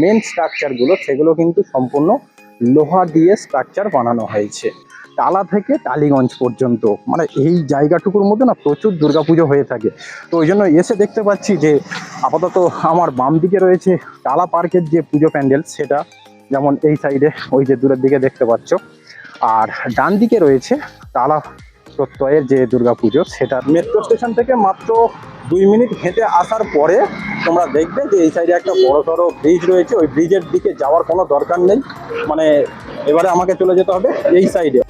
Main স্ট্রাকচারগুলো সেগুলো কিন্তু সম্পূর্ণ লোহা দিয়ে স্ট্রাকচার বানানো হয়েছে। টালা থেকে টালিগঞ্জ পর্যন্ত মানে এই জায়গাটুকুর মধ্যে না প্রচুর দুর্গাপুজো হয়ে থাকে। তো ওই জন্য এসে দেখতে পাচ্ছি যে, আপাতত আমার বাম দিকে রয়েছে টালা পার্কের যে পুজো প্যান্ডেল, সেটা যেমন এই সাইডে ওই যে দূরের দিকে দেখতে পাচ্ছ। আর ডান দিকে রয়েছে টালা প্রত্যয়ের যে দুর্গাপুজো সেটা মেট্রো স্টেশন থেকে মাত্র দুই মিনিট হেঁটে আসার পরে তোমরা দেখবে যে এই সাইডে একটা বড় সড়ো ব্রিজ রয়েছে। ওই ব্রিজের দিকে যাওয়ার কোনো দরকার নেই। মানে এবারে আমাকে চলে যেতে হবে এই সাইডে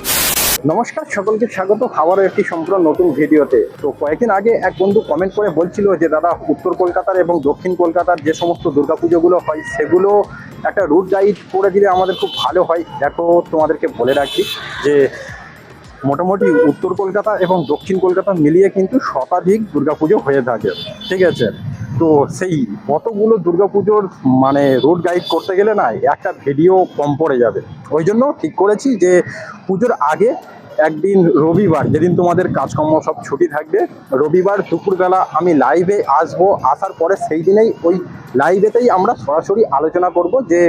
নমস্কার, সকলকে স্বাগত। আবারও একটি সম্পূর্ণ নতুন ভিডিওতে। তো কয়েকদিন আগে এক বন্ধু কমেন্ট করে বলছিল যে, দাদা, উত্তর কলকাতার এবং দক্ষিণ কলকাতার যে সমস্ত দুর্গাপুজোগুলো হয়, সেগুলো একটা রুট গাইড করে দিলে আমাদের খুব ভালো হয়। দেখো, তোমাদেরকে বলে রাখি যে, মোটামুটি উত্তর কলকাতা এবং দক্ষিণ কলকাতা মিলিয়ে কিন্তু শতাধিক দুর্গাপুজো হয়ে থাকে। ঠিক আছে? তো সেই কতগুলো দুর্গাপুজোর মানে রোড গাইড করতে গেলে না, একটা ভিডিও কম পড়ে যাবে। ওই জন্য ঠিক করেছি যে, পুজোর আগে একদিন রবিবার, যেদিন তোমাদের কাজকর্ম সব ছুটি থাকবে, রবিবার দুপুরবেলা আমি লাইভে আসব, আসার পরে সেই দিনেই ওই লাইভেতেই আমরা সরাসরি আলোচনা করব যে,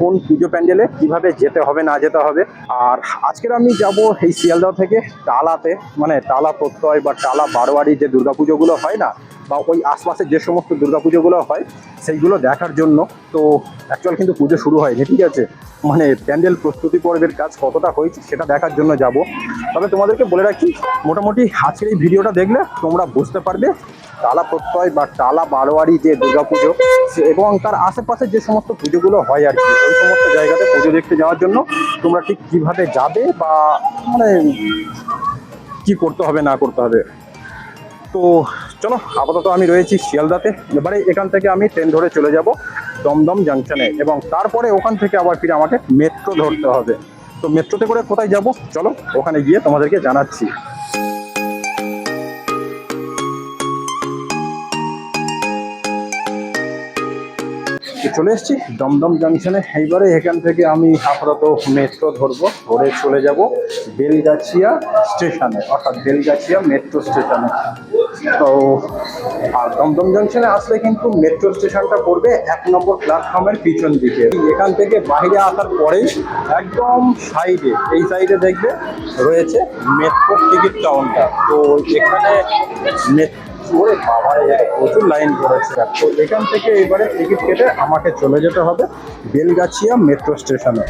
কোন পুজো প্যান্ডেলে কীভাবে যেতে হবে, না যেতে হবে। আর আজকের আমি যাব এই শিয়ালদহ থেকে টালাতে মানে টালা প্রত্যয় বা টালা বারোয়ারি যে দুর্গাপুজোগুলো হয় না বা ওই আশপাশে যে সমস্ত দুর্গাপুজোগুলো হয়, সেইগুলো দেখার জন্য। তো অ্যাকচুয়াল কিন্তু পুজো শুরু হয়নি, ঠিক আছে? মানে প্যান্ডেল প্রস্তুতি পর্বের কাজ কতটা হয়েছে সেটা দেখার জন্য যাব। তবে তোমাদেরকে বলে রাখি, মোটামুটি আজকের এই ভিডিওটা দেখলে তোমরা বুঝতে পারবে টালা প্রত্যয় বা টালা বারোয়ারি যে দুর্গাপুজো এবং তার আশেপাশে যে সমস্ত পুজোগুলো হয় আর কি, ওই সমস্ত জায়গাতে পুজো দেখতে যাওয়ার জন্য তোমরা ঠিক কীভাবে যাবে বা মানে কি করতে হবে, না করতে হবে? তো চলো, আপাতত আমি রয়েছি শিয়ালদাতে। এবারে এখান থেকে আমি ট্রেন ধরে চলে যাব দমদম জাংশনে এবং তারপরে ওখান থেকে আবার ফিরে আমাকে মেট্রো ধরতে হবে। তো মেট্রোতে করে কোথায় যাব? চলো, ওখানে গিয়ে তোমাদেরকে জানাচ্ছি। চলে এসেছি দমদম জাংশনে এইবারে এখান থেকে আমি আপাতত মেট্রো ধরবো, ধরে চলে যাব বেলগাছিয়া স্টেশনে অর্থাৎ বেলগাছিয়া মেট্রো স্টেশনে তো, আর দমদম জাংশনে আসলে কিন্তু মেট্রো স্টেশনটা পড়বে এক নম্বর প্ল্যাটফর্মের পিছন দিকে। এখান থেকে বাইরে আসার পরেই একদম সাইডে এই সাইডে দেখবে রয়েছে মেট্রো টিকিট কাউন্টার তো এখানে মেট্রো বাবা প্রচুর লাইন পড়েছে তো এখান থেকে এবারে টিকিট কেটে আমাকে চলে যেতে হবে বেলগাছিয়া মেট্রো স্টেশনে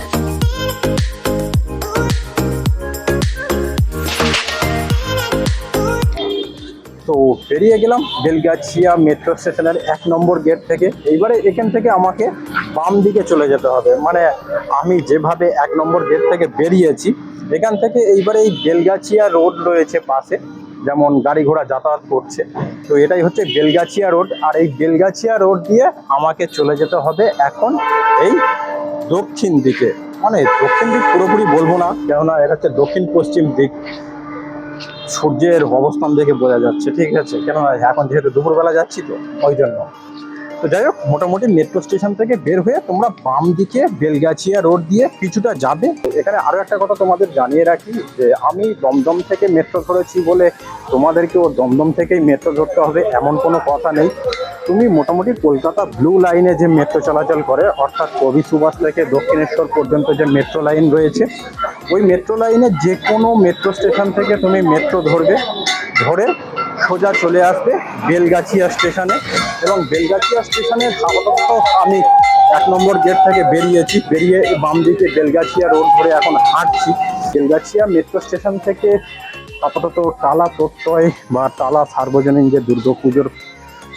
তো বেরিয়ে গেলাম বেলগাছিয়া মেট্রো স্টেশনের এক নম্বর গেট থেকে। এইবারে এখান থেকে আমাকে বাম দিকে চলে যেতে হবে। মানে আমি যেভাবে এক নম্বর গেট থেকে বেরিয়েছি, এখান থেকে এইবারে এই বেলগাছিয়া রোড রয়েছে পাশে, যেমন গাড়ি ঘোড়া যাতায়াত করছে। তো এটাই হচ্ছে বেলগাছিয়া রোড। আর এই বেলগাছিয়া রোড দিয়ে আমাকে চলে যেতে হবে এখন এই দক্ষিণ দিকে। মানে দক্ষিণ দিক পুরোপুরি বলব না, কেননা এটা হচ্ছে দক্ষিণ পশ্চিম দিক। সূর্যের অবস্থান দেখে বোঝা যাচ্ছে, ঠিক আছে? কেননা এখন যেহেতু দুপুরবেলা যাচ্ছি তো, ওই জন্য। তো যাই হোক, মোটামুটি মেট্রো স্টেশন থেকে বের হয়ে তোমরা বাম দিকে বেলগাছিয়া রোড দিয়ে কিছুটা যাবে। এখানে আরও একটা কথা তোমাদের জানিয়ে রাখি, যে আমি দমদম থেকে মেট্রো ধরেছি বলে তোমাদেরকেও দমদম থেকেই মেট্রো ধরতে হবে, এমন কোনো কথা নেই। তুমি মোটামুটি কলকাতা ব্লু লাইনে যে মেট্রো চলাচল করে, অর্থাৎ কবি সুভাষ থেকে দক্ষিণেশ্বর পর্যন্ত যে মেট্রো লাইন রয়েছে, ওই মেট্রো লাইনে যে কোনো মেট্রো স্টেশন থেকে তুমি মেট্রো ধরবে, ধরে সোজা চলে আসবে বেলগাছিয়া স্টেশনে এবং বেলগাছিয়া স্টেশনে সাধারণত আমি এক নম্বর গেট থেকে বেরিয়েছি, বেরিয়ে বাম দিকে বেলগাছিয়া রোড ধরে এখন হাঁটছি। বেলগাছিয়া মেট্রো স্টেশন থেকে আপাতত টালা প্রত্যয় বা টালা সার্বজনীন যে দুর্গাপুজোর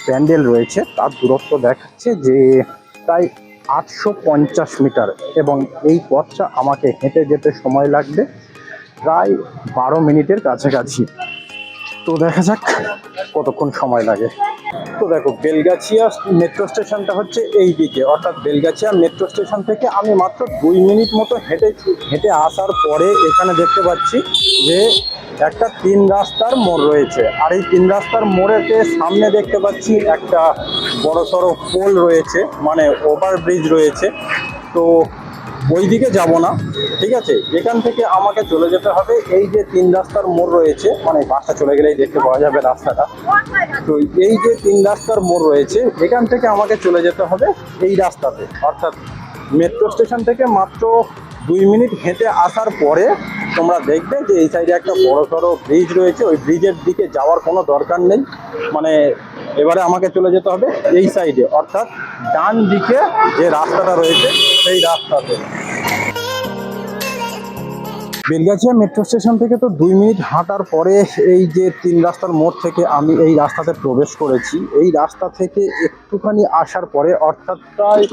প্যান্ডেল রয়েছে, তার দূরত্ব দেখাচ্ছে যে প্রায় আটশো পঞ্চাশ মিটার এবং এই পথটা আমাকে হেঁটে যেতে সময় লাগবে প্রায় বারো মিনিটের কাছাকাছি। তো দেখা যাক কতক্ষণ সময় লাগে। তো দেখো, বেলগাছিয়া মেট্রো স্টেশনটা হচ্ছে এই দিকে। অর্থাৎ বেলগাছিয়া মেট্রো স্টেশন থেকে আমি মাত্র দুই মিনিট মতো হেঁটে হেঁটে আসার পরে এখানে দেখতে পাচ্ছি যে একটা তিন রাস্তার মোড় রয়েছে। আর এই তিন রাস্তার মোড়েতে সামনে দেখতে পাচ্ছি একটা বড় সড়ো পোল রয়েছে মানে ওভারব্রিজ রয়েছে। তো ওই দিকে যাব না, ঠিক আছে? এখান থেকে আমাকে চলে যেতে হবে, এই যে তিন রাস্তার মোড় রয়েছে মানে বাসটা চলে গেলেই দেখতে পাওয়া যাবে রাস্তাটা। তো এই যে তিন রাস্তার মোড় রয়েছে, এখান থেকে আমাকে চলে যেতে হবে এই রাস্তাতে। অর্থাৎ মেট্রো স্টেশন থেকে মাত্র দুই মিনিট হেঁটে আসার পরে তোমরা দেখবে যে এই সাইডে একটা বড় সড়ো ব্রিজ রয়েছে। ওই ব্রিজের দিকে যাওয়ার কোনো দরকার নেই। মানে এবারে আমাকে চলে যেতে হবে এই সাইডে। অর্থাৎ ডান দিকে যে রাস্তাটা রয়েছে, সেই রাস্তাতে। বেলগাছিয়া মেট্রো স্টেশন থেকে তো দুই মিনিট হাঁটার পরে এই যে তিন রাস্তার মোড় থেকে আমি এই রাস্তাতে প্রবেশ করেছি। এই রাস্তা থেকে একটুখানি আসার পরে অর্থাৎ প্রায়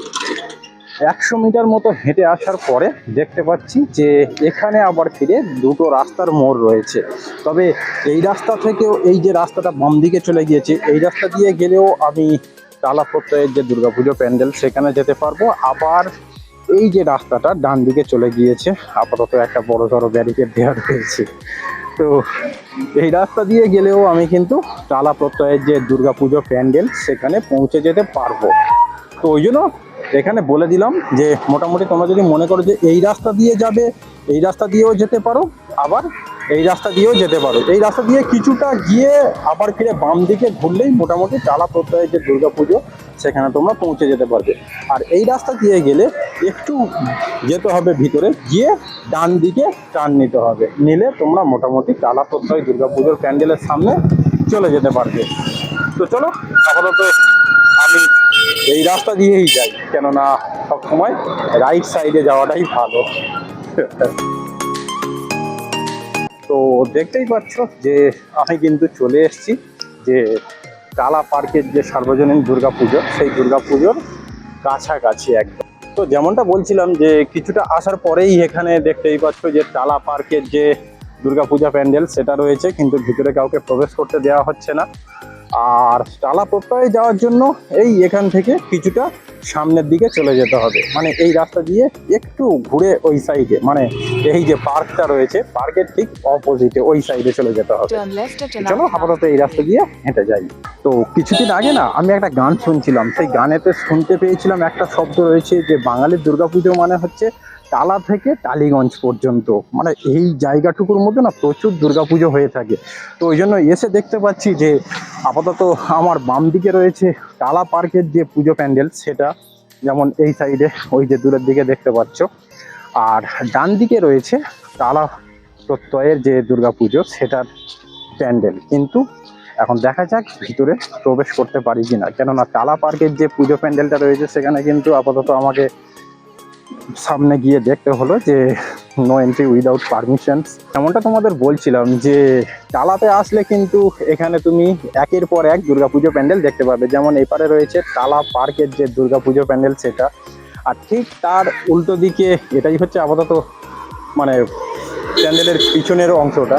একশো মিটার মতো হেঁটে আসার পরে দেখতে পাচ্ছি যে এখানে আবার ফিরে দুটো রাস্তার মোড় রয়েছে। তবে এই রাস্তা থেকেও এই যে রাস্তাটা বাম দিকে চলে গিয়েছে, এই রাস্তা দিয়ে গেলেও আমি টালা প্রত্যয়ের যে দুর্গাপুজো প্যান্ডেল, সেখানে যেতে পারব। আবার এই যে রাস্তাটা ডান দিকে চলে গিয়েছে, আপাতত একটা বড় সড়ো ব্যারিকেড দেওয়া রয়েছে। তো এই রাস্তা দিয়ে গেলেও আমি কিন্তু টালা প্রত্যয়ের যে দুর্গাপুজো প্যান্ডেল, সেখানে পৌঁছে যেতে পারব। তো ওই জন্য এখানে বলে দিলাম যে মোটামুটি তোমরা যদি মনে করো যে এই রাস্তা দিয়ে যাবে, এই রাস্তা দিয়েও যেতে পারো, আবার এই রাস্তা দিয়েও যেতে পারো। এই রাস্তা দিয়ে কিছুটা গিয়ে আবার ফিরে বাম দিকে ঘুরলেই মোটামুটি টালা প্রত্যয়ের যে দুর্গাপুজো, সেখানে তোমরা পৌঁছে যেতে পারবে। আর এই রাস্তা দিয়ে গেলে একটু যেতে হবে ভিতরে, গিয়ে ডান দিকে টার্ন নিতে হবে। নিলে তোমরা মোটামুটি টালা প্রত্যয় দুর্গাপুজোর প্যান্ডেলের সামনে চলে যেতে পারবে। তো চলো, আপাতত এই রাস্তা দিয়েই যাই, কেননা সবসময় রাইট সাইডে যাওয়াটাই ভালো। তো দেখতেই পাচ্ছ যে আমি কিন্তু চলে এসেছি যে টালা পার্কের যে সার্বজনীন দুর্গাপুজো, সেই দুর্গাপুজোর কাছাকাছি একদম। তো যেমনটা বলছিলাম যে কিছুটা আসার পরেই এখানে দেখতেই পাচ্ছ যে টালা পার্কের যে দুর্গাপূজা প্যান্ডেল, সেটা রয়েছে, কিন্তু ভিতরে কাউকে প্রবেশ করতে দেওয়া হচ্ছে না। আর টালা প্রত্যয়ে যাওয়ার জন্য এই এখান থেকে কিছুটা সামনের দিকে চলে যেতে হবে। মানে এই রাস্তা দিয়ে একটু ঘুরে ওই সাইডে মানে এই যে পার্কটা রয়েছে পার্কের ঠিক অপোজিটে ওই সাইডে চলে যেতে হবে। চলো আপাতত এই রাস্তা দিয়ে হেঁটে যাই। তো কিছুদিন আগে না আমি একটা গান শুনছিলাম। সেই গানেতে শুনতে পেয়েছিলাম একটা শব্দ রয়েছে যে বাঙালির দুর্গাপুজো মানে হচ্ছে টালা থেকে টালিগঞ্জ পর্যন্ত। মানে এই জায়গাটুকুর মধ্যে না প্রচুর দুর্গাপুজো হয়ে থাকে। তো ওই জন্য এসে দেখতে পাচ্ছি যে, আপাতত আমার বাম দিকে রয়েছে টালা পার্কের যে পুজো প্যান্ডেল, সেটা যেমন এই সাইডে, ওই যে দূরের দিকে দেখতে পাচ্ছ। আর ডান দিকে রয়েছে টালা প্রত্যয়ের যে দুর্গাপুজো, সেটার প্যান্ডেল। কিন্তু এখন দেখা যাক ভিতরে প্রবেশ করতে পারি কিনা। কেননা টালা পার্কের যে পুজো প্যান্ডেলটা রয়েছে, সেখানে কিন্তু আপাতত আমাকে সামনে গিয়ে দেখতে হলো যে নো এন্ট্রি উইদাউট পারমিশন এমনটা তোমাদের বলছিলাম যে টালাতে আসলে কিন্তু এখানে তুমি একের পর এক দুর্গাপুজো প্যান্ডেল দেখতে পাবে। যেমন এপারে রয়েছে টালা পার্কের যে দুর্গাপুজো প্যান্ডেল সেটা। আর ঠিক তার উল্টো দিকে এটাই হচ্ছে আপাতত মানে প্যান্ডেলের পিছনের অংশটা।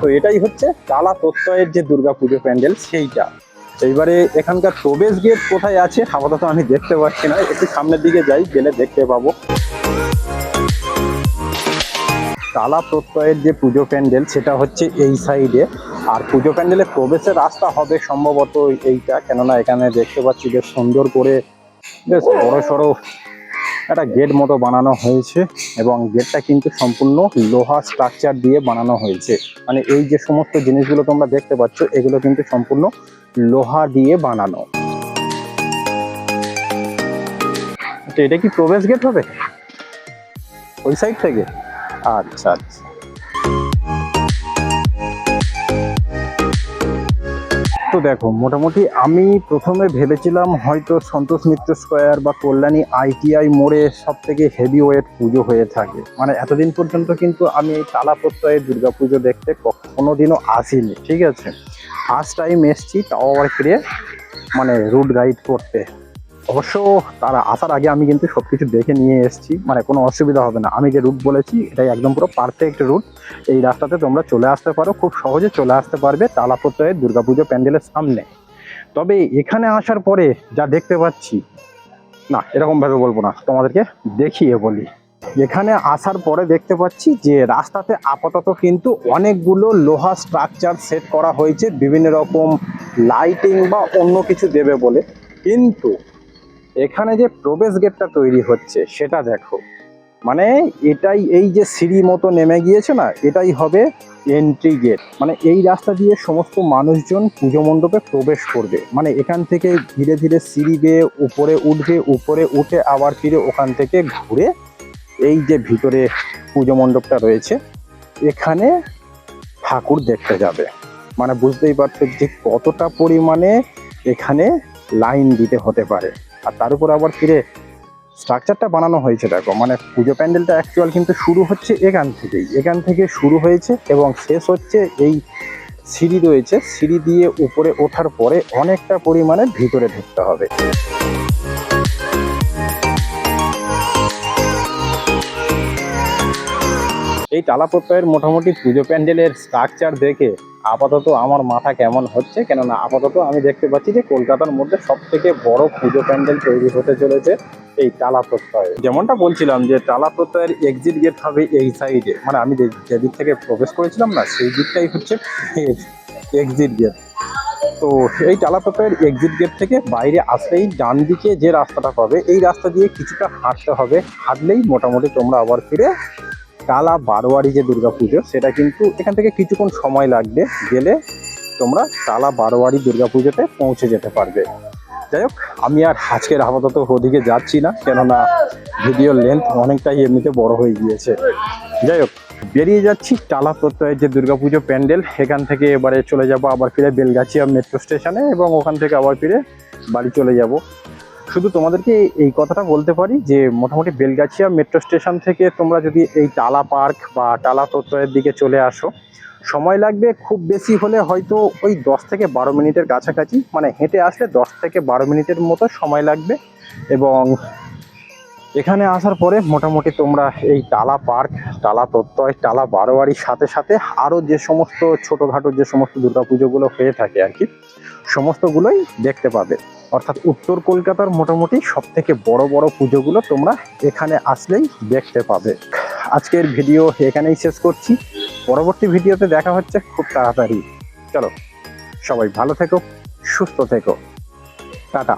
তো এটাই হচ্ছে টালা প্রত্যয়ের যে দুর্গাপুজো প্যান্ডেল সেইটা। এইবারে এখানকার প্রবেশ গেট কোথায় আছে, আপাতত আমি দেখতে পাচ্ছি না। একটু সামনের দিকে যাই, গেলে দেখতে পাবো। কালা প্রত্যয়ের যে পুজো প্যান্ডেল, সেটা হচ্ছে এই সাইডে আর পুজো প্যান্ডেলের প্রবেশের রাস্তা হবে সম্ভবত এইটা, কেননা এখানে দেখতে পাচ্ছি বেশ সুন্দর করে, বেশ বড় সড়ো একটা গেট মতো বানানো হয়েছে এবং গেটটা কিন্তু সম্পূর্ণ লোহা স্ট্রাকচার দিয়ে বানানো হয়েছে। মানে এই যে সমস্ত জিনিসগুলো তোমরা দেখতে পাচ্ছ, এগুলো কিন্তু সম্পূর্ণ লোহা দিয়ে বানানো। তো এটা কি প্রবেশ গেট হবে? ওই সাইড থেকে? আচ্ছা আচ্ছা। তো দেখো, মোটামুটি আমি প্রথমে ভেবেছিলাম হয়তো সন্তোষ মিত্র স্কোয়ার বা কল্যাণী আইটিআই মোড়ে সব থেকে হেভি ওয়েট পুজো হয়ে থাকে। মানে এতদিন পর্যন্ত কিন্তু আমি এই তালা প্রত্যয়ে দুর্গা পুজো দেখতে কোনোদিনও আসিনি, ঠিক আছে? ফার্স্ট টাইম এসছি, তাও আবার ফিরে মানে রুট গাইড করতে। অবশ্য তার আসার আগে আমি কিন্তু সব কিছু দেখে নিয়ে এসেছি মানে কোনো অসুবিধা হবে না। আমি যে রুট বলেছি, এটাই একদম পুরো পারফেক্ট রুট এই রাস্তাতে তোমরা চলে আসতে পারো, খুব সহজে চলে আসতে পারবে তালা প্রত্যয়ের দুর্গাপুজো প্যান্ডেলের সামনে। তবে এখানে আসার পরে যা দেখতে পাচ্ছি, না, এরকমভাবে বলব না, তোমাদেরকে দেখিয়ে বলি। এখানে আসার পরে দেখতে পাচ্ছি যে রাস্তাতে আপাতত কিন্তু অনেকগুলো লোহা স্ট্রাকচার সেট করা হয়েছে, বিভিন্ন রকম লাইটিং বা অন্য কিছু দেবে বলে। কিন্তু এখানে যে প্রবেশ গেটটা তৈরি হচ্ছে, সেটা দেখো। মানে এটাই এই যে সিঁড়ি মতো নেমে গিয়েছে না, এটাই হবে এন্ট্রি গেট মানে এই রাস্তা দিয়ে সমস্ত মানুষজন পুজো মণ্ডপে প্রবেশ করবে। মানে এখান থেকে ধীরে ধীরে সিঁড়ি বেয়ে উপরে উঠবে, উপরে উঠে আবার ফিরে ওখান থেকে ঘুরে এই যে ভিতরে পুজো মণ্ডপটা রয়েছে, এখানে ঠাকুর দেখতে যাবে। মানে বুঝতেই পারছ যে কতটা পরিমাণে এখানে লাইন দিতে হতে পারে। আর তার উপর আবার ফিরে স্ট্রাকচারটা বানানো হয়েছে, দেখো। মানে পুজো প্যান্ডেলটা অ্যাকচুয়াল কিন্তু শুরু হচ্ছে এখান থেকেই। এখান থেকে শুরু হয়েছে এবং শেষ হচ্ছে এই সিঁড়ি রয়েছে। সিঁড়ি দিয়ে উপরে ওঠার পরে অনেকটা পরিমাণে ভিতরে ঢুকতে হবে। এই টালা প্রত্যয়ের মোটামুটি পুজো প্যান্ডেলের স্ট্রাকচার দেখে আপাতত আমার মাথা কেমন হচ্ছে? কেননা আপাতত আমি দেখতে পাচ্ছি যে কলকাতার মধ্যে সব থেকে বড় পুজো প্যান্ডেল তৈরি হতে চলেছে এই টালা প্রত্যয়। যেমনটা বলছিলাম যে টালা প্রত্যয়ের এক্সিট গেট হবে এই সাইডে মানে আমি যে দিক থেকে প্রবেশ করেছিলাম না, সেই দিকটাই হচ্ছে এক্সিট গেট তো এই টালা প্রত্যয়ের এক্সিট গেট থেকে বাইরে আসলেই ডান দিকে যে রাস্তাটা পাবে, এই রাস্তা দিয়ে কিছুটা হাঁটতে হবে। হাঁটলেই মোটামুটি তোমরা আবার ফিরে টালা বারোয়ারি যে দুর্গা পুজো সেটা কিন্তু এখান থেকে কিছুক্ষণ সময় লাগবে, গেলে তোমরা টালা বারোয়ারি দুর্গা পুজোতে পৌঁছে যেতে পারবে। যাই হোক, আমি আর আজকের আপাতত ওদিকে যাচ্ছি না, কেননা ভিডিওর লেন্থ অনেকটাই এমনিতে বড় হয়ে গিয়েছে। যাই হোক, বেরিয়ে যাচ্ছি টালা প্রত্যয়ের যে দুর্গাপুজো প্যান্ডেল, এখান থেকে এবারে চলে যাব, আবার ফিরে বেলগাছিয়া মেট্রো স্টেশনে এবং ওখান থেকে আবার ফিরে বাড়ি চলে যাব। শুধু তোমাদেরকে এই কথাটা বলতে পারি যে মোটামুটি বেলগাছিয়া মেট্রো স্টেশন থেকে তোমরা যদি এই টালা পার্ক বা টালা তত্ত্বের দিকে চলে আসো, সময় লাগবে খুব বেশি হলে হয়তো ওই দশ থেকে বারো মিনিটের কাছাকাছি মানে হেঁটে আসলে দশ থেকে বারো মিনিটের মতো সময় লাগবে এবং এখানে আসার পরে মোটামুটি তোমরা এই টালা পার্ক, টালা প্রত্যয়, টালা বারোয়ারির সাথে সাথে আরও যে সমস্ত ছোটোখাটো যে সমস্ত দুর্গাপুজোগুলো হয়ে থাকে আর কি, সমস্তগুলোই দেখতে পাবে। অর্থাৎ উত্তর কলকাতার মোটামুটি সব থেকে বড় বড় পুজোগুলো তোমরা এখানে আসলেই দেখতে পাবে। আজকের ভিডিও এখানেই শেষ করছি। পরবর্তী ভিডিওতে দেখা হচ্ছে খুব তাড়াতাড়ি। চলো, সবাই ভালো থেকো, সুস্থ থেকো। টাটা।